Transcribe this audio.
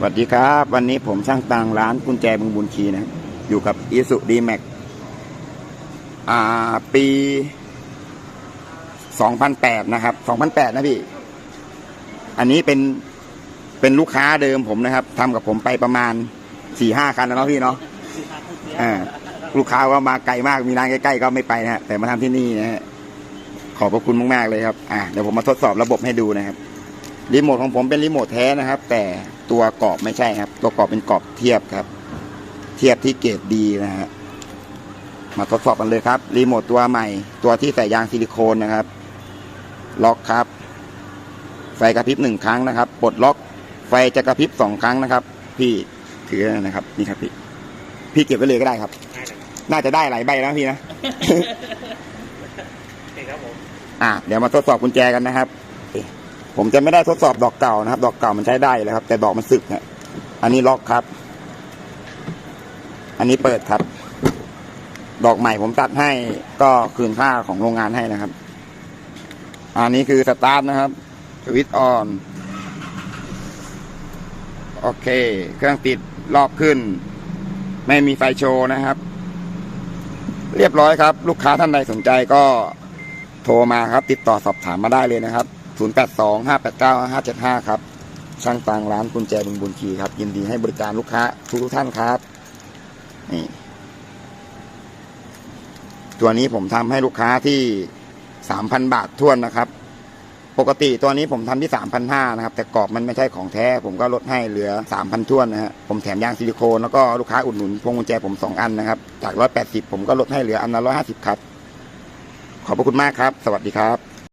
สวัสดีครับ วันนี้ผมช่างตังร้านกุญแจบึงบุญชีนะครับอยู่กับอีสุดีแม็กอ่า ปี2008นะครับ2008นะพี่ อันนี้เป็นเป็นลูกค้าเดิมผมนะครับทำกับผมไปประมาณ4-5คันแล้วเนาะพี่เนาะอ่าลูกค้าก็มาไกลมากมีร้านใกล้ๆก็ไม่ไปนะฮะแต่มาทำที่นี่นะฮะขอบพระคุณมากๆเลยครับ อ่าเดี๋ยวผมมาทดสอบระบบให้ดูนะครับ รีโมทของผมเป็นรีโมทแท้นะครับ แต่ตัวกรอบไม่ใช่ครับ ตัวกรอบเป็นกรอบเทียบครับ เทียบที่เกรดดีนะฮะมาทดสอบกันเลยครับรีโมทตัวใหม่ ตัวที่ใส่ยางซิลิโคนนะครับ ล็อกครับ ไฟกระพริบหนึ่งครั้งนะครับปลดล็อกไฟจะกระพริบสองครั้งนะครับ พี่ถือนะครับนี่ครับพี่พี่เก็บไว้เลยก็ได้ครับ น่าจะได้หลายใบแล้วพี่นะโอเคครับผมอะเดี๋ยวมาทดสอบกุญแจกันนะครับ ผมจะไม่ได้ทดสอบดอกเก่านะครับ ดอกเก่ามันใช้ได้แล้วครับ แต่ดอกมันสึกเนะอันนี้ล็อกครับ อันนี้เปิดครับ ดอกใหม่ผมตัดให้ก็คืนค่าของโรงงานให้นะครับ อันนี้คือสตาร์ทนะครับสวิตช์ออนโอเค เครื่องติดรอบขึ้น ไม่มีไฟโชว์นะครับ เรียบร้อยครับ ลูกค้าท่านใดสนใจก็โทรมาครับ ติดต่อสอบถามมาได้เลยนะครับ 0825895575 ครับช่างตังร้านกุญแจบุญบุญคีครับ ยินดีให้บริการลูกค้าทุกท่านครับนี่ตัวนี้ผมทำให้ลูกค้าที่3,000บาททวนนะครับ ปกติตัวนี้ผมทำที่3,500นะครับ แต่กรอบมันไม่ใช่ของแท้ ผมก็ลดให้เหลือ3,000ทวนนะฮะผมแถมยางซิลิโคนแล้วก็ลูกค้าอุดหนุนพวงกุญแจผม2อันนะครับ จาก180ผมก็ลดให้เหลืออันละ150ครับ ขอบพระคุณมากครับ สวัสดีครับ